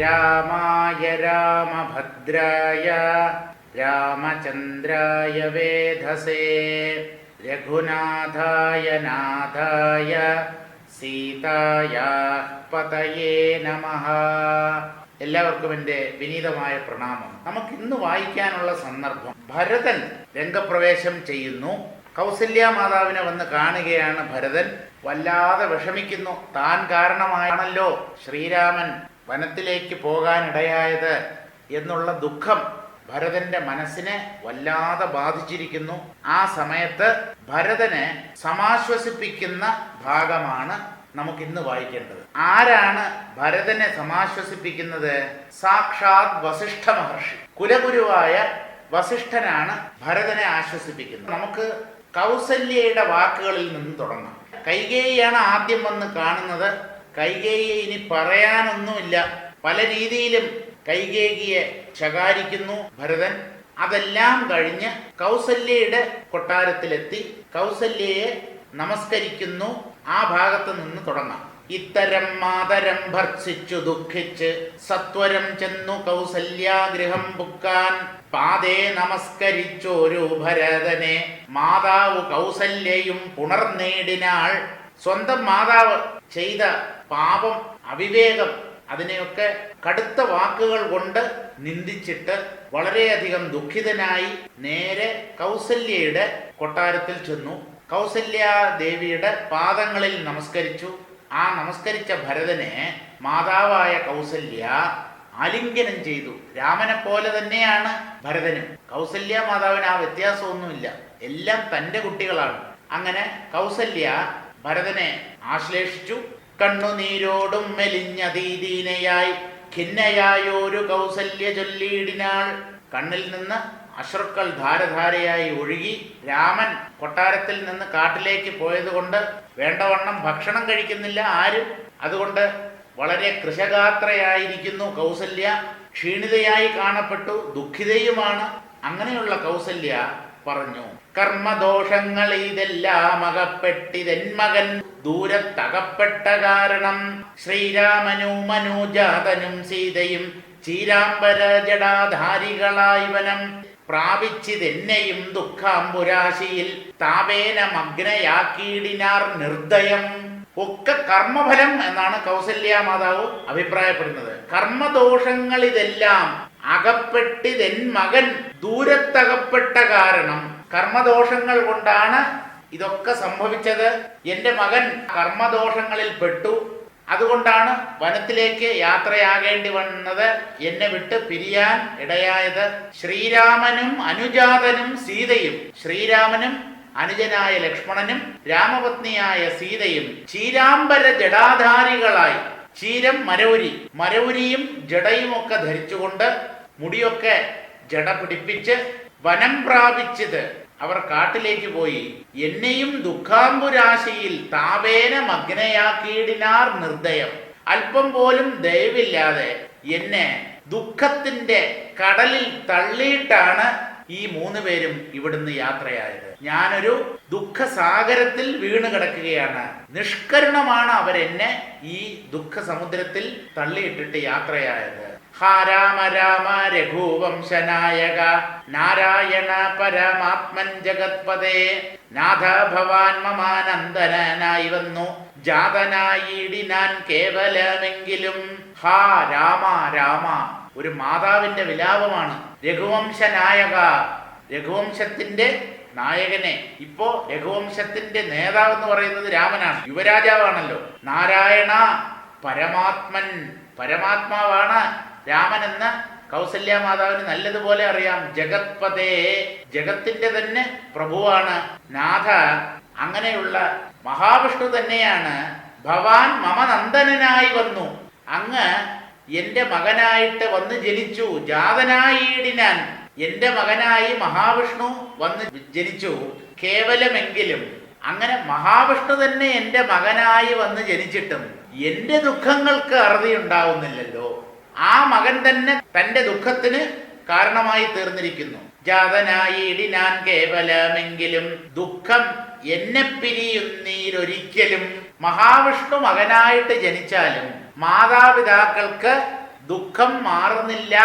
രാമായ രാമഭദ്രായ രാമചന്ദ്രായ വേധസേ രഘുനാഥായ നാഥായ സീതായ പതയേ നമ. എല്ലാവർക്കും എന്റെ വിനീതമായ പ്രണാമം. നമുക്ക് ഇന്ന് വായിക്കാനുള്ള സന്ദർഭം. ഭരതൻ രംഗപ്രവേശം ചെയ്യുന്നു. കൗസല്യ മാതാവിനെ വന്ന് കാണുകയാണ് ഭരതൻ. വല്ലാതെ വിഷമിക്കുന്നു. താൻ കാരണമായാണല്ലോ ശ്രീരാമൻ വനത്തിലേക്ക് പോകാനിടയായത് എന്നുള്ള ദുഃഖം ഭരതന്റെ മനസ്സിനെ വല്ലാതെ ബാധിച്ചിരിക്കുന്നു. ആ സമയത്ത് ഭരതനെ സമാശ്വസിപ്പിക്കുന്ന ഭാഗമാണ് നമുക്ക് ഇന്ന് വായിക്കേണ്ടത്. ആരാണ് ഭരതനെ സമാശ്വസിപ്പിക്കുന്നത്? സാക്ഷാത് വസിഷ്ഠ മഹർഷി. കുലഗുരുവായ വസിഷ്ഠനാണ് ഭരതനെ ആശ്വസിപ്പിക്കുന്നത്. നമുക്ക് കൗസല്യയുടെ വാക്കുകളിൽ നിന്ന് തുടങ്ങാം. കൈകേയിയാണ് ആദ്യം വന്ന് കാണുന്നത്. കൈകേയി ഇനി പറയാനൊന്നുമില്ല. പല രീതിയിലും കൈകേകിയെ ശകാരിക്കുന്നു ഭരതൻ. അതെല്ലാം കഴിഞ്ഞ് കൗസല്യയുടെ കൊട്ടാരത്തിലെത്തി. കൗസല്യയെ നമസ്കരിക്കുന്നു. ആ ഭാഗത്ത് നിന്ന് തുടങ്ങാം. ഇത്തരം മാതരം ഭർഷിച്ചു ദുഃഖിച്ച് സത്വരം ചെന്നു കൗസല്യാഗൃഹം പുക്കാൻ. പാതേ നമസ്കരിച്ചോരു ഭരതനെ. മാതാവ് കൗസല്യയും പുണർനേടിനാൾ സ്വന്തം മാതാവ് ചെയ്ത പാപം അവിവേകം അതിനെയൊക്കെ കടുത്ത വാക്കുകൾ കൊണ്ട് നിന്ദിച്ചിട്ട് വളരെയധികം ദുഃഖിതനായി നേരെ കൗസല്യയുടെ കൊട്ടാരത്തിൽ ചെന്നു. കൗസല്യ ദേവിയുടെ പാദങ്ങളിൽ നമസ്കരിച്ചു. ആ നമസ്കരിച്ച ഭരതനെ മാതാവായ കൗസല്യ ആലിംഗനം ചെയ്തു. രാമനെ പോലെ തന്നെയാണ് ഭരതനും. കൗസല്യ മാതാവിന് ആ വ്യത്യാസമൊന്നുമില്ല. എല്ലാം തന്റെ കുട്ടികളാണ്. അങ്ങനെ കൗസല്യ ഭരതനെ ആശ്ലേഷിച്ചു. കണ്ണുനീരോടും മെലിഞ്ഞ ദീദീനയായി ഖിന്നയായൊരു കൗസല്യ ചൊല്ലിയിടിനാൾ. കണ്ണിൽ നിന്ന് അശ്രുക്കൾ ധാരധാരയായി ഒഴുകി രാമൻ കൊട്ടാരത്തിൽ നിന്ന് കാട്ടിലേക്ക് പോയതുകൊണ്ട് വേണ്ടവണ്ണം ഭക്ഷണം കഴിക്കുന്നില്ല ആരും? അതുകൊണ്ട് വളരെ കൃഷകാത്രയായിരിക്കുന്നു കൗസല്യ. ക്ഷീണിതയായി കാണപ്പെട്ടു ദുഃഖിതയുമാണ്. അങ്ങനെയുള്ള കൗസല്യ പറഞ്ഞു കർമ്മദോഷങ്ങൾ ഇതെല്ലാം അകപ്പെട്ടിതെന്മകൻ ദൂരത്തകപ്പെട്ട കാരണം. ശ്രീരാമനും മനോജാതനും സീതയും ചീരാംബര ജടാധാരികളായി വനം പ്രാപിച്ചിതെന്നെയും ദുഃഖാംബുരാശിയിൽ താപേന മഗ്നയാക്കിയിടിനാർ നിർദ്ദയം. ഒക്കെ കർമ്മഫലം എന്നാണ് കൗസല്യ മാതാവ് അഭിപ്രായപ്പെടുന്നത്. കർമ്മദോഷങ്ങൾ ഇതെല്ലാം അകപ്പെട്ടിതെൻ മകൻ ദൂരത്തകപ്പെട്ട കാരണം. കർമ്മദോഷങ്ങൾ കൊണ്ടാണ് ഇതൊക്കെ സംഭവിച്ചത്. എന്റെ മകൻ കർമ്മദോഷങ്ങളിൽ പെട്ടു. അതുകൊണ്ടാണ് വനത്തിലേക്ക് യാത്രയാകേണ്ടി വന്നത് എന്നെ വിട്ട് പിരിയാൻ ഇടയായത്. ശ്രീരാമനും അനുജാതനും സീതയും ശ്രീരാമനും അനുജനായ ലക്ഷ്മണനും രാമപത്നിയായ സീതയും ചീരാംബര ജടാധാരികളായി. ചീരം മരൗരി മരൗരിയും ജടയുമൊക്കെ ധരിച്ചുകൊണ്ട് മുടിയൊക്കെ ജട പിടിപ്പിച്ച് വനം പ്രാപിച്ചത് അവർ കാട്ടിലേക്ക് പോയി. എന്നെയും ദുഃഖാംബുരാശിയിൽ താപേന മഗ്നയാക്കിയിടിനാർ നിർദ്ദയം. അല്പം പോലും ദയവില്ലാതെ എന്നെ ദുഃഖത്തിന്റെ കടലിൽ തള്ളിയിട്ടാണ് ഈ മൂന്ന് പേരും ഇവിടുന്ന് യാത്രയായത്. ഞാനൊരു ദുഃഖസാഗരത്തിൽ വീണ് കിടക്കുകയാണ്. നിഷ്കരുണമാണ് അവരെന്നെ ഈ ദുഃഖ സമുദ്രത്തിൽ തള്ളിയിട്ടിട്ട് യാത്രയായത്. ഹാ രാമ രാമ രഘുവംശനായക. നാരായണ പരമാത്മൻ ജഗത്പദേ നാഥ ഭവാൻ മമാനന്ദനായി വന്നു ജാതനായിടിനാൻ കേവലമെങ്കിലും. ഹാ രാമ രാമ. ഒരു മാതാവിന്റെ വിലാപമാണ്. രഘുവംശനായക. രഘുവംശത്തിന്റെ നായകനെ. ഇപ്പോ രഘുവംശത്തിന്റെ നേതാവ് എന്ന് പറയുന്നത് രാമനാണ്. യുവരാജാവാണല്ലോ. നാരായണ പരമാത്മൻ. പരമാത്മാവാണ് രാമൻ എന്ന കൗസല്യ മാതാവിന് നല്ലതുപോലെ അറിയാം. ജഗത്പതേ ജഗത്തിന്റെ തന്നെ പ്രഭുവാണ്. നാഥ അങ്ങനെയുള്ള മഹാവിഷ്ണു തന്നെയാണ്. ഭവാൻ മമ നന്ദനനായി വന്നു. അങ്ങ് എന്റെ മകനായിട്ട് വന്ന് ജനിച്ചു. ജാതനായിടിനാൻ എന്റെ മകനായി മഹാവിഷ്ണു വന്ന് ജനിച്ചു. കേവലമെങ്കിലും അങ്ങനെ മഹാവിഷ്ണു തന്നെ എന്റെ മകനായി വന്ന് ജനിച്ചിട്ടും എന്റെ ദുഃഖങ്ങൾക്ക് അറുതി ഉണ്ടാവുന്നില്ലല്ലോ ആ മകൻ തന്നെ തന്റെ ദുഃഖത്തിന് കാരണമായി തീർന്നിരിക്കുന്നു. ജാതനായിടിനാൻ കേവലമെങ്കിലും ദുഃഖം എന്നെ പിരിയുന്നീരൊരിക്കലും മഹാവിഷ്ണു മകനായിട്ട് ജനിച്ചാലും മാതാപിതാക്കൾക്ക് ദുഃഖം മാറുന്നില്ല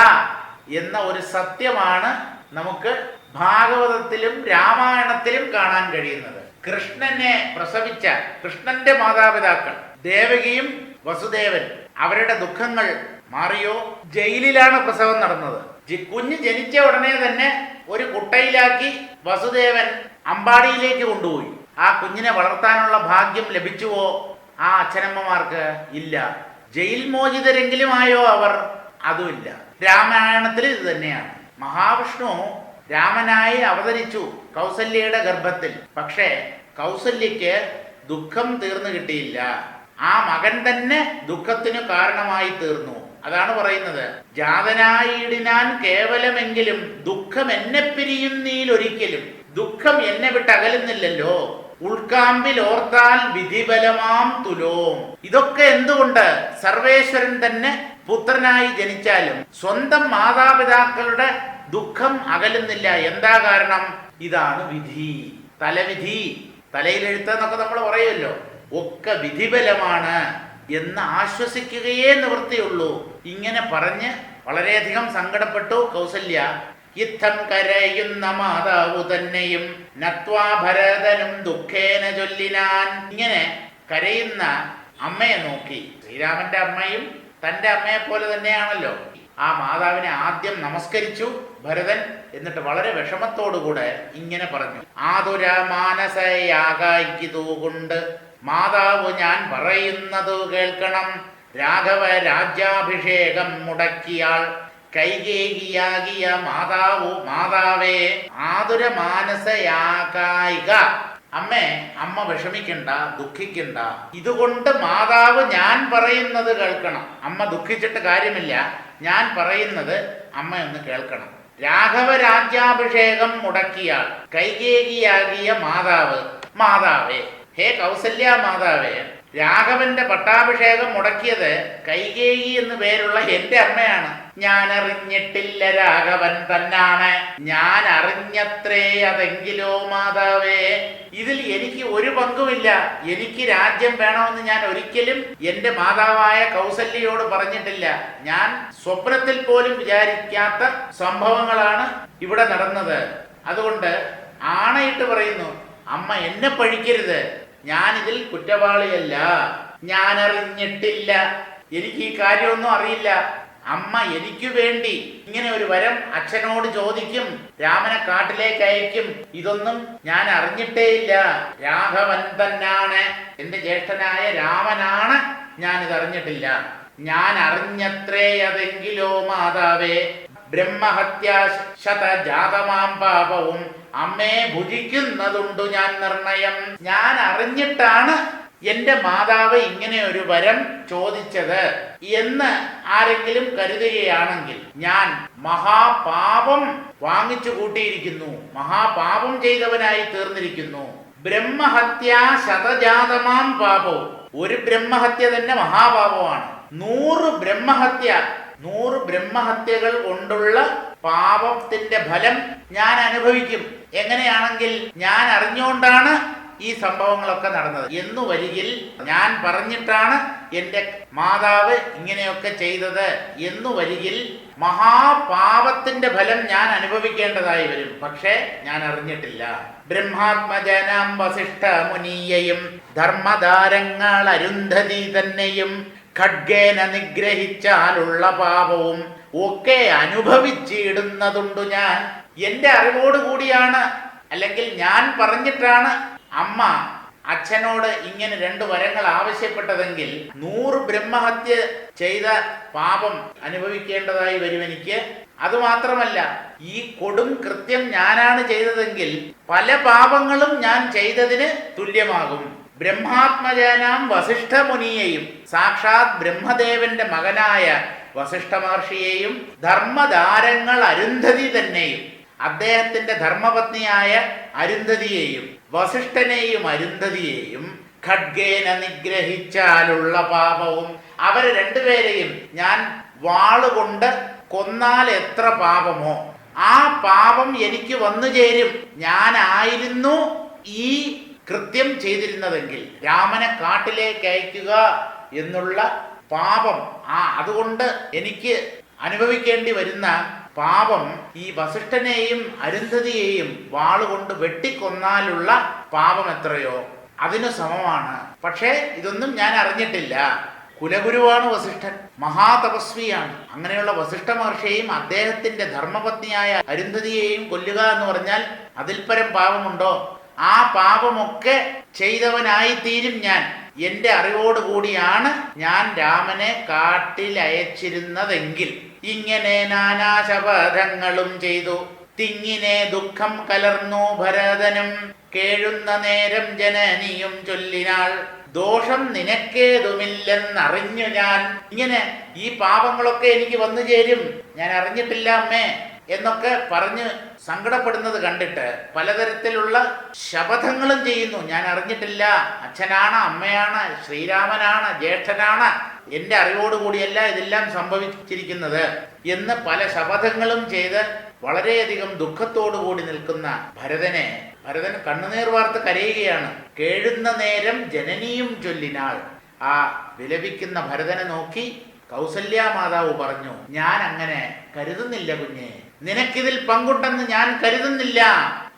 എന്ന ഒരു സത്യമാണ് നമുക്ക് ഭാഗവതത്തിലും രാമായണത്തിലും കാണാൻ കഴിയുന്നത്. കൃഷ്ണനെ പ്രസവിച്ച കൃഷ്ണന്റെ മാതാപിതാക്കൾ ദേവകിയും വസുദേവൻ അവരുടെ ദുഃഖങ്ങൾ മാറിയോ? ജയിലിലാണ് പ്രസവം നടന്നത്. കുഞ്ഞ് ജനിച്ച ഉടനെ തന്നെ ഒരു കുട്ടയിലാക്കി വസുദേവൻ അമ്പാടിയിലേക്ക് കൊണ്ടുപോയി. ആ കുഞ്ഞിനെ വളർത്താനുള്ള ഭാഗ്യം ലഭിച്ചുവോ? ആ അച്ഛനമ്മമാർക്ക് ഇല്ല. ജയിൽ മോചിതരെങ്കിലും ആയോ അവർ? അതുമില്ല. രാമായണത്തിൽ ഇത് തന്നെയാണ്. മഹാവിഷ്ണു രാമനായി അവതരിച്ചു കൗസല്യയുടെ ഗർഭത്തിൽ. പക്ഷേ കൗസല്യക്ക് ദുഃഖം തീർന്നു കിട്ടിയില്ല. ആ മകൻ തന്നെ ദുഃഖത്തിനു കാരണമായി തീർന്നു. അതാണ് പറയുന്നത്. ജാതനായിടിനാൻ കേവലമെങ്കിലും ദുഃഖം എന്നെ പിരിയുന്നീൽ ഒരിക്കലും. ദുഃഖം എന്നെ വിട്ടകലുന്നില്ലല്ലോ. ഉൾക്കാമ്പിൽ ഓർത്താൽ വിധിബലമാം തുലോം. ഇതൊക്കെ എന്തുകൊണ്ട്? സർവേശ്വരൻ തന്നെ പുത്രനായി ജനിച്ചാലും സ്വന്തം മാതാപിതാക്കളുടെ ദുഃഖം അകലുന്നില്ല. എന്താ കാരണം? ഇതാണ് വിധി. തലവിധി. തലയിലെഴുത്തെന്നൊക്കെ നമ്മൾ പറയുമല്ലോ. ഒക്കെ വിധിബലമാണ് എന്ന് ആശ്വസിക്കുകയേ നിവൃത്തിയുള്ളൂ. ഇങ്ങനെ പറഞ്ഞ് വളരെയധികം സങ്കടപ്പെട്ടു കൗസല്യ. യുദ്ധം കരയുന്ന മാതാവു തന്നെയും നത്വാ ഭരതനും ദുഃഖേന ചൊല്ലിനാൻ. ഇങ്ങനെ കരയുന്ന അമ്മയെ നോക്കി. ശ്രീരാമന്റെ അമ്മയും തന്റെ അമ്മയെ പോലെ തന്നെയാണല്ലോ. ആ മാതാവിനെ ആദ്യം നമസ്കരിച്ചു ഭരതൻ എന്നിട്ട് വളരെ വിഷമത്തോടുകൂടെ ഇങ്ങനെ പറഞ്ഞു. ആതുര മാനസയാകായിക്കതുകൊണ്ട് മാതാവ് ഞാൻ പറയുന്നത് കേൾക്കണം. രാഘവ രാജ്യാഭിഷേകം മുടക്കിയാൾ കൈകേകിയാകിയ മാതാവു മാതാവേ ആതുര മാനസയാകായിക അമ്മേ അമ്മ വിഷമിക്കണ്ട ദുഃഖിക്കണ്ട. ഇതുകൊണ്ട് മാതാവ് ഞാൻ പറയുന്നത് കേൾക്കണം. അമ്മ ദുഃഖിച്ചിട്ട് കാര്യമില്ല. ഞാൻ പറയുന്നത് അമ്മ ഒന്ന് കേൾക്കണം. രാഘവ രാജ്യാഭിഷേകം മുടക്കിയാൾ കൈകേകിയാകിയ മാതാവ് മാതാവേ. ഹേ കൗസല്യ മാതാവേ രാഘവന്റെ പട്ടാഭിഷേകം മുടക്കിയത് കൈകേയി എന്ന് പേരുള്ള എന്റെ അമ്മയാണ്. ഞാൻ അറിഞ്ഞിട്ടില്ല രാഘവൻ തന്നാണ്. ഞാൻ അറിഞ്ഞത്രേ അതെങ്കിലോ മാതാവേ. ഇതിൽ എനിക്ക് ഒരു പങ്കുമില്ല. എനിക്ക് രാജ്യം വേണമെന്ന് ഞാൻ ഒരിക്കലും എന്റെ മാതാവായ കൗസല്യയോട് പറഞ്ഞിട്ടില്ല. ഞാൻ സ്വപ്നത്തിൽ പോലും വിചാരിക്കാത്ത സംഭവങ്ങളാണ് ഇവിടെ നടന്നത്. അതുകൊണ്ട് ആണയിട്ട് പറയുന്നു അമ്മ എന്നെ പഴിക്കരുത്. ഞാനിതിൽ കുറ്റവാളിയല്ല. ഞാൻ അറിഞ്ഞിട്ടില്ല എനിക്ക് ഈ കാര്യമൊന്നും അറിയില്ല. അമ്മ എനിക്ക് വേണ്ടി ഇങ്ങനെ ഒരു വരം അച്ഛനോട് ചോദിക്കും. രാമനെ കാട്ടിലേക്ക് അയക്കും. ഇതൊന്നും ഞാൻ അറിഞ്ഞിട്ടേയില്ല. രാഘവൻ തന്നാണ്. എന്റെ ജ്യേഷ്ഠനായ രാമനാണ് ഞാൻ ഇത് അറിഞ്ഞിട്ടില്ല. ഞാൻ അറിഞ്ഞത്രേ അതെങ്കിലോ മാതാവേ. ബ്രഹ്മഹത്യാ ശതജാതമാം പാപവും അമ്മയെ ഭുജിക്കുന്നതുണ്ടു ഞാൻ നിർണയം. ഞാൻ അറിഞ്ഞിട്ടാണ് എന്റെ മാതാവ് ഇങ്ങനെ ഒരു വരം ചോദിച്ചത് എന്ന് ആരെങ്കിലും കരുതുകയാണെങ്കിൽ ഞാൻ മഹാപാപം വാങ്ങിച്ചു കൂട്ടിയിരിക്കുന്നു. മഹാപാപം ചെയ്തവനായി തീർന്നിരിക്കുന്നു. ബ്രഹ്മഹത്യ ശതജാതമാം പാപവും ഒരു ബ്രഹ്മഹത്യ തന്നെ മഹാപാപമാണ്. നൂറ് ബ്രഹ്മഹത്യ. നൂറ് ബ്രഹ്മഹത്യകൾ കൊണ്ടുള്ള പാപത്തിന്റെ ഫലം ഞാൻ അനുഭവിക്കും. എങ്ങനെയാണെങ്കിൽ ഞാൻ അറിഞ്ഞുകൊണ്ടാണ് ഈ സംഭവങ്ങളൊക്കെ നടന്നത്. എന്നു വരികിൽ ഞാൻ പറഞ്ഞിട്ടാണ് എന്റെ മാതാവ് ഇങ്ങനെയൊക്കെ ചെയ്തത്. എന്നു വരികിൽ മഹാപാപത്തിന്റെ ഫലം ഞാൻ അനുഭവിക്കേണ്ടതായി വരും. പക്ഷേ ഞാൻ അറിഞ്ഞിട്ടില്ല. ബ്രഹ്മാത്മജനാം വസിഷ്ഠ മുനീയയും ധർമ്മതാരങ്ങൾ അരുന്ധതി തന്നെയും ഖഡ്ഗേന നിഗ്രഹിച്ചാലുള്ള പാപവും ഒക്കെ അനുഭവിച്ചിടുന്നതുണ്ടു ഞാൻ. എന്റെ അറിവോട് കൂടിയാണ് അല്ലെങ്കിൽ ഞാൻ പറഞ്ഞിട്ടാണ് അമ്മ അച്ഛനോട് ഇങ്ങനെ രണ്ട് വരങ്ങൾ ആവശ്യപ്പെട്ടതെങ്കിൽ നൂറ് ബ്രഹ്മഹത്യ ചെയ്ത പാപം അനുഭവിക്കേണ്ടതായി വരും എനിക്ക്. അതുമാത്രമല്ല ഈ കൊടും കൃത്യം ഞാനാണ് ചെയ്തതെങ്കിൽ പല പാപങ്ങളും ഞാൻ ചെയ്തതിന് തുല്യമാകും. ബ്രഹ്മാത്മജാനാം വസിഷ്ഠ മുനിയെയും സാക്ഷാത് ബ്രഹ്മദേവന്റെ മകനായ വസിഷ്ഠ മഹർഷിയെയും ധർമ്മദാരങ്ങൾ അരുന്ധതി തന്നെയും അദ്ദേഹത്തിന്റെ ധർമ്മപത്നിയായ അരുന്ധതിയെയും വസിഷ്ഠനെയും അരുന്ധതിയെയും ഖഡ്ഗേന നിഗ്രഹിച്ചാലുള്ള പാപവും അവരെ രണ്ടുപേരെയും ഞാൻ വാളുകൊണ്ട് കൊന്നാൽ എത്ര പാപമോ? ആ പാപം എനിക്ക് വന്നു ചേരും. ഞാനായിരുന്നു ഈ കൃത്യം ചെയ്തിരുന്നതെങ്കിൽ രാമനെ കാട്ടിലേക്ക് അയക്കുക എന്നുള്ള പാപം. ആ അതുകൊണ്ട് എനിക്ക് അനുഭവിക്കേണ്ടി വരുന്ന പാപം ഈ വസിഷ്ഠനെയും അരുന്ധതിയെയും വാളുകൊണ്ട് വെട്ടിക്കൊന്നാലുള്ള പാപം എത്രയോ. അതിനു സമമാണ്. പക്ഷേ ഇതൊന്നും ഞാൻ അറിഞ്ഞിട്ടില്ല. കുലഗുരുവാണ് വസിഷ്ഠൻ. മഹാതപസ്വിയാണ്. അങ്ങനെയുള്ള വസിഷ്ഠ മഹർഷിയെയും അദ്ദേഹത്തിന്റെ ധർമ്മപത്നിയായ അരുന്ധതിയെയും കൊല്ലുക എന്ന് പറഞ്ഞാൽ അതിൽപരം പാപമുണ്ടോ? ആ പാപമൊക്കെ ചെയ്തവനായി തീരും ഞാൻ. എന്റെ അറിവോടുകൂടിയാണ് ഞാൻ രാമനെ കാട്ടിൽ അയച്ചിരുന്നതെങ്കിൽ ഇങ്ങനെ നാനാശപഥങ്ങളും ചെയ്തു. തിങ്ങിനെ ദുഃഖം കലർന്നു ഭരതനും കേഴുന്ന നേരം ജനനിയും ചൊല്ലിനാൾ. ദോഷം നിനക്കേതുമില്ലെന്നറിഞ്ഞു ഞാൻ. ഇങ്ങനെ ഈ പാപങ്ങളൊക്കെ എനിക്ക് വന്നു ചേരും. ഞാൻ അറിഞ്ഞിട്ടില്ല അമ്മേ. എന്നൊക്കെ പറഞ്ഞ് സങ്കടപ്പെടുന്നത് കണ്ടിട്ട് പലതരത്തിലുള്ള ശപഥങ്ങളും ചെയ്യുന്നു. ഞാൻ അറിഞ്ഞിട്ടില്ല. അച്ഛനാണ് അമ്മയാണ് ശ്രീരാമനാണ് ജ്യേഷ്ഠനാണ്. എന്റെ അറിവോടുകൂടിയല്ല ഇതെല്ലാം സംഭവിച്ചിരിക്കുന്നത് എന്ന് പല ശപഥങ്ങളും ചെയ്ത് വളരെയധികം ദുഃഖത്തോടു കൂടി നിൽക്കുന്ന ഭരതനെ ഭരതൻ കണ്ണുനീർ വാർത്ത് കരയുകയാണ്. കേഴുന്ന നേരം ജനനിയും ചൊല്ലിനാൾ ആ വിലപിക്കുന്ന ഭരതനെ നോക്കി കൗസല്യ മാതാവ് പറഞ്ഞു ഞാൻ അങ്ങനെ കരുതുന്നില്ല കുഞ്ഞെ. നിനക്കിതിൽ പങ്കുണ്ടെന്ന് ഞാൻ കരുതുന്നില്ല.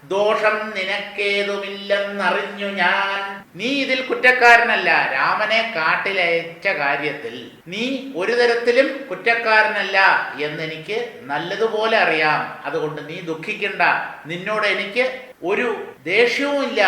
ദോഷം നിനക്കേതുമില്ലെന്നറിഞ്ഞു ഞാൻ. നീ ഇതിൽ കുറ്റക്കാരനല്ല. രാമനെ കാട്ടിലയച്ച കാര്യത്തിൽ നീ ഒരു തരത്തിലും കുറ്റക്കാരനല്ല എന്നെനിക്ക് നല്ലതുപോലെ അറിയാം. അതുകൊണ്ട് നീ ദുഃഖിക്കണ്ട. നിന്നോട് എനിക്ക് ഒരു ദേഷ്യവുമില്ല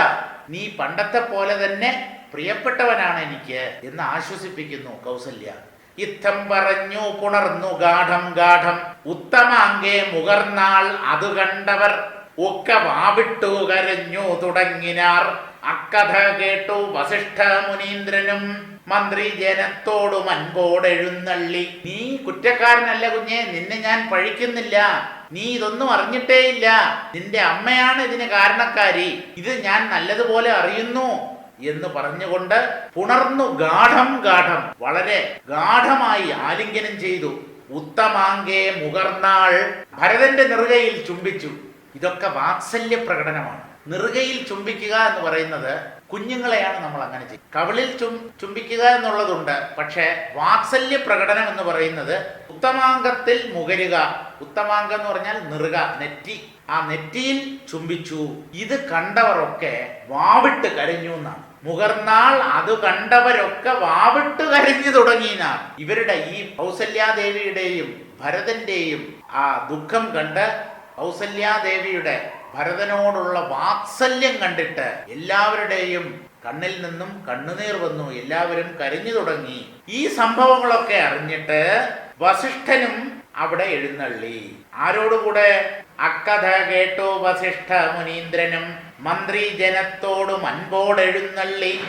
നീ പണ്ടത്തെ പോലെ തന്നെ പ്രിയപ്പെട്ടവനാണ് എനിക്ക് എന്ന് ആശ്വസിപ്പിക്കുന്നു കൗസല്യ. ഇത്തം പറഞ്ഞു പുണർന്നു ഗാഠം ഗാഠം. ഉത്തമാങ്കേ മുകർന്നാൾ അത് കണ്ടവർ ഒക്കെ വാവിട്ടു കരഞ്ഞു തുടങ്ങിനാർ. അക്കഥ കേട്ടു വസിഷ്ഠ മുനീന്ദ്രനും മന്ത്രി ജനത്തോടു അൻപോടെഴുന്നള്ളി. നീ കുറ്റക്കാരനല്ല കുഞ്ഞെ നിന്നെ ഞാൻ പഴിക്കുന്നില്ല. നീ ഇതൊന്നും അറിഞ്ഞിട്ടേയില്ല. നിന്റെ അമ്മയാണ് ഇതിന് കാരണക്കാരി. ഇത് ഞാൻ നല്ലതുപോലെ അറിയുന്നു. എന്ന് പറഞ്ഞുകൊണ്ട് പുണർന്നു ഗാഠം ഗാഠം വളരെ ഗാഠമായി ആലിംഗനം ചെയ്തു. ഉത്തമാങ്കേ മുകർന്നാൾ ഭരതന്റെ നെറുകയിൽ ചുംബിച്ചു. ഇതൊക്കെ വാത്സല്യ പ്രകടനമാണ്. നെറുകയിൽ ചുംബിക്കുക എന്ന് പറയുന്നത് കുഞ്ഞുങ്ങളെയാണ് നമ്മൾ അങ്ങനെ ചെയ്യുന്നത് കവിളിൽ ചും ചുംബിക്കുക എന്നുള്ളതുണ്ട്. പക്ഷേ വാത്സല്യ പ്രകടനം എന്ന് പറയുന്നത് ഉത്തമാംഗത്തിൽ മുകരുക. ഉത്തമാംഗം എന്ന് പറഞ്ഞാൽ നെറുക നെറ്റി. ആ നെറ്റിയിൽ ചുംബിച്ചു. ഇത് കണ്ടവരൊക്കെ വാവിട്ട് കരഞ്ഞു എന്നാണ്. മുകർന്നാൾ അത് കണ്ടവരൊക്കെ വാവിട്ട് കരഞ്ഞു തുടങ്ങിനാർ ഇവരുടെ ഈ കൗസല്യാദേവിയുടെയും ഭരതന്റെയും ആ ദുഃഖം കണ്ട് കൗസല്യാദേവിയുടെ ഭരതനോടുള്ള വാത്സല്യം കണ്ടിട്ട് എല്ലാവരുടെയും കണ്ണിൽ നിന്നും കണ്ണുനീർ വന്നു എല്ലാവരും കരഞ്ഞു തുടങ്ങി. ഈ സംഭവങ്ങളൊക്കെ അറിഞ്ഞിട്ട് വസിഷ്ഠനും അവിടെ എഴുന്നള്ളി. ആരോടുകൂടെ? അക്കഥ കേട്ടു വസിഷ്ഠ മുനീന്ദ്രനും. മന്ത്രി ജനത്തോടും അൻപോടെഴുന്നള്ളി.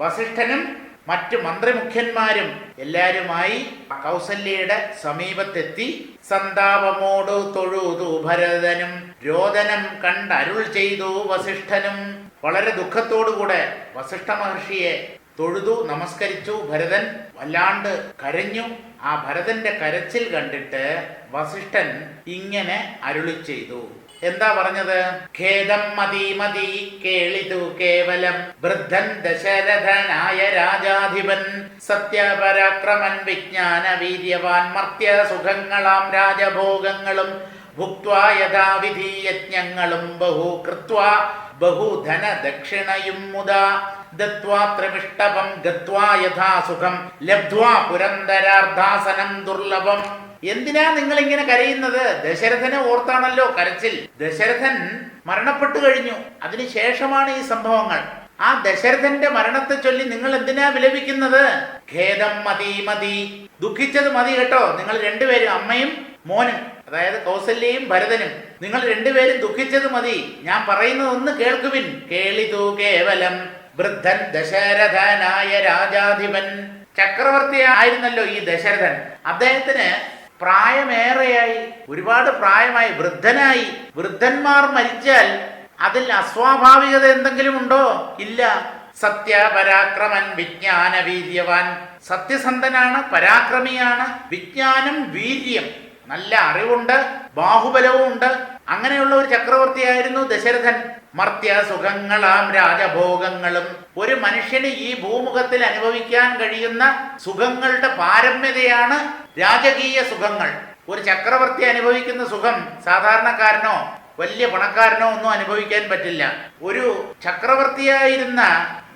വസിഷ്ഠനും മറ്റു മന്ത്രിമുഖ്യന്മാരും എല്ലാരുമായി കൗസല്യയുടെ സമീപത്തെത്തി സന്താപമോടു തൊഴുതു ഭരതനും രോദനം കണ്ടരുൾ ചെയ്തു വസിഷ്ഠനും. വളരെ ദുഃഖത്തോടുകൂടെ വസിഷ്ഠ മഹർഷിയെ തൊഴുതു നമസ്കരിച്ചു ഭരതൻ വല്ലാണ്ട് കരഞ്ഞു. ആ ഭരതന്റെ കരച്ചിൽ കണ്ടിട്ട് വസിഷ്ഠൻ ഇങ്ങനെ അരുളി ചെയ്തു എന്താ പറഞ്ഞത്? ഖേദം മതി കേളിതു കേവലം. വൃദ്ധൻ ദശരഥനായ രാജാധിപൻ സത്യപരാക്രമൻ വിജ്ഞാന വീര്യവാൻ മർത്യ സുഖങ്ങളാം രാജഭോഗങ്ങളും ഭുക്വാ യഥാവിധി യജ്ഞങ്ങളും ബഹു കൃത്വാ ബഹുധന ദക്ഷിണയും മുദാ ദത്വാ ത്രിമിഷ്ടപം ഗത്വാ യഥാസുഖം ലബ്ധ്വാ പുരന്തരാർദ്ധാസനം ദുർലഭം. എന്തിനാ നിങ്ങൾ ഇങ്ങനെ കരയുന്നത്? ദശരഥനെ ഓർത്താണല്ലോ കരച്ചിൽ. ദശരഥൻ മരണപ്പെട്ടു കഴിഞ്ഞു. അതിനുശേഷമാണ് ഈ സംഭവങ്ങൾ. ആ ദശരഥന്റെ മരണത്തെ ചൊല്ലി നിങ്ങൾ എന്തിനാ വിലപിക്കുന്നത്? ഖേദം മതി മതി. ദുഃഖിച്ചത് മതി കേട്ടോ. നിങ്ങൾ രണ്ടുപേരും അമ്മയും മോനും അതായത് കൗസല്യയും ഭരതനും നിങ്ങൾ രണ്ടുപേരും ദുഃഖിച്ചത് മതി. ഞാൻ പറയുന്നത് ഒന്ന് കേൾക്കുവിൻ. കേളിതു കേവലം വൃദ്ധൻ ദശരഥനായ രാജാധിപൻ. ചക്രവർത്തി ആയിരുന്നല്ലോ ഈ ദശരഥൻ. അദ്ദേഹത്തിന് പ്രായമേറെയായി ഒരുപാട് പ്രായമായി വൃദ്ധനായി വൃദ്ധന്മാർ മരിച്ചാൽ അതിൽ അസ്വാഭാവികത എന്തെങ്കിലും ഉണ്ടോ? ഇല്ല. സത്യ പരാക്രമൻ വിജ്ഞാന വീര്യവാൻ സത്യസന്ധനാണ് പരാക്രമിയാണ്. വിജ്ഞാനം വീര്യം. നല്ല അറിവുണ്ട് ബാഹുബലവും ഉണ്ട് അങ്ങനെയുള്ള ഒരു ചക്രവർത്തിയായിരുന്നു ദശരഥൻ. മർത്യ സുഖങ്ങളാം രാജഭോഗങ്ങളും. ഒരു മനുഷ്യന് ഈ ഭൂമുഖത്തിൽ അനുഭവിക്കാൻ കഴിയുന്ന സുഖങ്ങളുടെ പാരമ്യതയാണ് രാജകീയ സുഖങ്ങൾ. ഒരു ചക്രവർത്തി അനുഭവിക്കുന്ന സുഖം സാധാരണക്കാരനോ വലിയ പണക്കാരനോ ഒന്നും അനുഭവിക്കാൻ പറ്റില്ല. ഒരു ചക്രവർത്തിയായിരുന്ന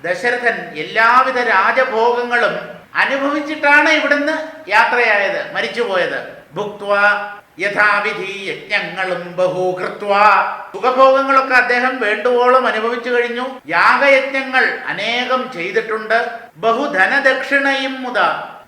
ദശരഥൻ എല്ലാവിധ രാജഭോഗങ്ങളും അനുഭവിച്ചിട്ടാണ് ഇവിടുന്ന് യാത്രയായത് മരിച്ചുപോയത്. ഭുക്വ യഥാവിധി യജ്ഞങ്ങളും ബഹുകൃത്വ. സുഖഭോഗങ്ങളൊക്കെ അദ്ദേഹം വേണ്ടുവോളം അനുഭവിച്ചു കഴിഞ്ഞു. യാഗയജ്ഞങ്ങൾ അനേകം ചെയ്തിട്ടുണ്ട്. ബഹുധനദക്ഷിണയും മുത.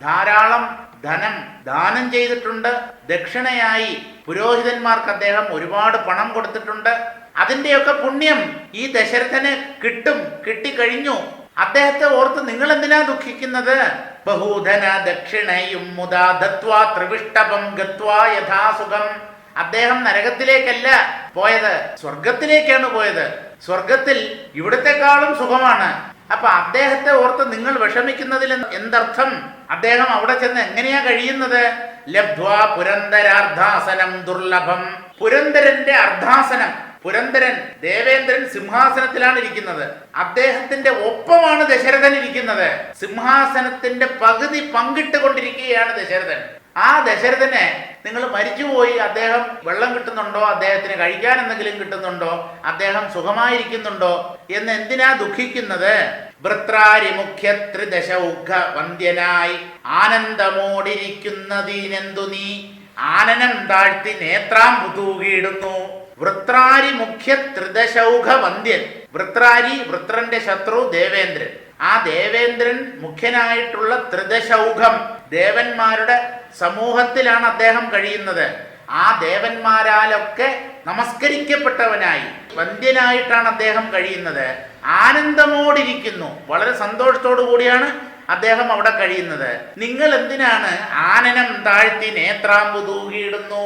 ധാരാളം ധനം ദാനം ചെയ്തിട്ടുണ്ട്. ദക്ഷിണയായി പുരോഹിതന്മാർക്ക് അദ്ദേഹം ഒരുപാട് പണം കൊടുത്തിട്ടുണ്ട്. അതിന്റെയൊക്കെ പുണ്യം ഈ ദശരഥന് കിട്ടും കിട്ടിക്കഴിഞ്ഞു. അദ്ദേഹത്തെ ഓർത്ത് നിങ്ങൾ എന്തിനാ ദുഃഖിക്കുന്നത്? ബഹുധന ദക്ഷിണയും മുതാ ദത്വാ ത്രിവിഷ്ടപം ഗത്വാ യഥാസുഖം അദ്ദേഹം നരകത്തിലേക്കല്ല പോയത്. സ്വർഗത്തിലേക്കാണ് പോയത്. സ്വർഗത്തിൽ ഇവിടത്തെക്കാളും സുഖമാണ്. അപ്പൊ അദ്ദേഹത്തെ ഓർത്ത് നിങ്ങൾ വിഷമിക്കുന്നതിൽ എന്തർത്ഥം? അദ്ദേഹം അവിടെ ചെന്ന് എങ്ങനെയാ കഴിയുന്നത്? ലബ്ധ്വാ പുരന്തരാർദ്ധാസനം ദുർലഭം. പുരന്തരന്റെ അർദ്ധാസനം. പുരന്തരൻ ദേവേന്ദ്രൻ സിംഹാസനത്തിലാണ് ഇരിക്കുന്നത്. അദ്ദേഹത്തിന്റെ ഒപ്പമാണ് ദശരഥൻ ഇരിക്കുന്നത്. സിംഹാസനത്തിന്റെ പകുതി പങ്കിട്ടുകൊണ്ടിരിക്കുകയാണ് ദശരഥൻ. ആ ദശരഥനെ നിങ്ങൾ മരിച്ചുപോയി അദ്ദേഹം വെള്ളം കിട്ടുന്നുണ്ടോ? അദ്ദേഹത്തിന് കഴിക്കാൻ എന്തെങ്കിലും കിട്ടുന്നുണ്ടോ? അദ്ദേഹം സുഖമായിരിക്കുന്നുണ്ടോ? എന്ന് എന്തിനാ ദുഃഖിക്കുന്നത്? വൃത്രാരി മുഖ്യ ത്രിദശ ഉഘ വന്ദ്യനായി ആനന്ദമോടിരിക്കുന്നതിനെന്തു നീ? ആനനം താഴ്ത്തി നേത്രാം പുതൂകിയിടുന്നു. വൃത്രാരി മുഖ്യ ത്രിദശൗഘ വന്ദ്യൻ വൃത്രാരി വൃത്രന്റെ ശത്രു ദേവേന്ദ്രൻ. ആ ദേവേന്ദ്രൻ മുഖ്യനായിട്ടുള്ള ത്രിദശൗഘം ദേവന്മാരുടെ സമൂഹത്തിലാണ് അദ്ദേഹം കഴിയുന്നത്. ആ ദേവന്മാരാലൊക്കെ നമസ്കരിക്കപ്പെട്ടവനായി വന്ധ്യനായിട്ടാണ് അദ്ദേഹം കഴിയുന്നത്. ആനന്ദമോടിരിക്കുന്നു. വളരെ സന്തോഷത്തോടു കൂടിയാണ് അദ്ദേഹം അവിടെ കഴിയുന്നത്. നിങ്ങൾ എന്തിനാണ് ആനനം താഴ്ത്തി നേത്രാമ്പു തൂകിയിടുന്നു?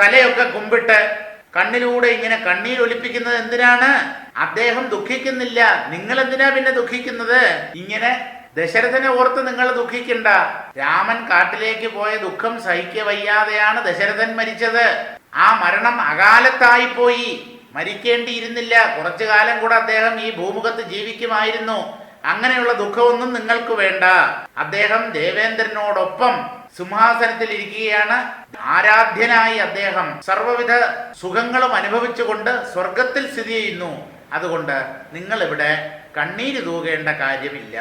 തലയൊക്കെ കുമ്പിട്ട് കണ്ണിലൂടെ ഇങ്ങനെ കണ്ണീർ ഒലിപ്പിക്കുന്നത് എന്തിനാണ്? അദ്ദേഹം ദുഃഖിക്കുന്നില്ല. നിങ്ങൾ എന്തിനാ പിന്നെ ദുഃഖിക്കുന്നത്? ഇങ്ങനെ ദശരഥനെ ഓർത്ത് നിങ്ങൾ ദുഃഖിക്കണ്ട. രാമൻ കാട്ടിലേക്ക് പോയ ദുഃഖം സഹിക്ക വയ്യാതെയാണ് ദശരഥൻ മരിച്ചത്. ആ മരണം അകാലത്തായി പോയി. മരിക്കേണ്ടിയിരുന്നില്ല. കുറച്ചു കാലം കൂടെ അദ്ദേഹം ഈ ഭൂമുഖത്ത് ജീവിക്കുമായിരുന്നു. അങ്ങനെയുള്ള ദുഃഖമൊന്നും നിങ്ങൾക്ക് വേണ്ട. അദ്ദേഹം ദേവേന്ദ്രനോടൊപ്പം സിംഹാസനത്തിൽ ഇരിക്കുകയാണ് ആരാധ്യനായി അദ്ദേഹം സർവവിധ സുഖങ്ങളും അനുഭവിച്ചുകൊണ്ട് സ്വർഗത്തിൽ സ്ഥിതി ചെയ്യുന്നു. അതുകൊണ്ട് നിങ്ങൾ ഇവിടെ കണ്ണീര് തൂകേണ്ട കാര്യമില്ല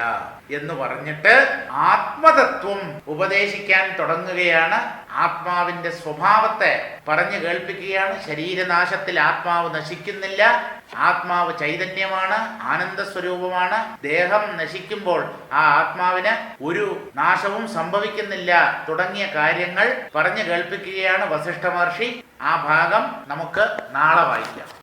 എന്ന് പറഞ്ഞിട്ട് ആത്മതത്വം ഉപദേശിക്കാൻ തുടങ്ങുകയാണ്. ആത്മാവിന്റെ സ്വഭാവത്തെ പറഞ്ഞു കേൾപ്പിക്കുകയാണ്. ശരീരനാശത്തിൽ ആത്മാവ് നശിക്കുന്നില്ല. ആത്മാവ് ചൈതന്യമാണ് ആനന്ദ സ്വരൂപമാണ് ദേഹം നശിക്കുമ്പോൾ ആ ആത്മാവിന് ഒരു നാശവും സംഭവിക്കുന്നില്ല. തുടങ്ങിയ കാര്യങ്ങൾ പറഞ്ഞു കേൾപ്പിക്കുകയാണ് വസിഷ്ഠ മഹർഷി. ആ ഭാഗം നമുക്ക് നാളെ വായിക്കാം.